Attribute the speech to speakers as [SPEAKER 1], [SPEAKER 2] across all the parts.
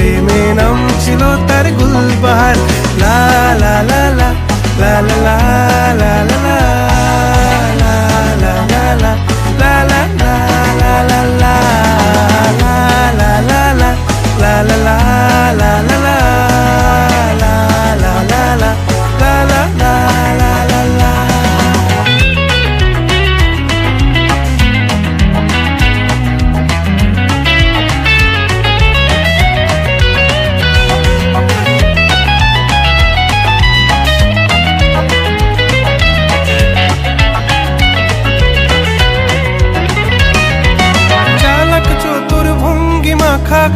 [SPEAKER 1] वे में नम चिनो तर गुल बहार ला ला ला ला ला ला ला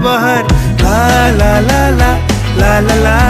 [SPEAKER 1] গুলবাহার লা লা লা লা লা লা লা।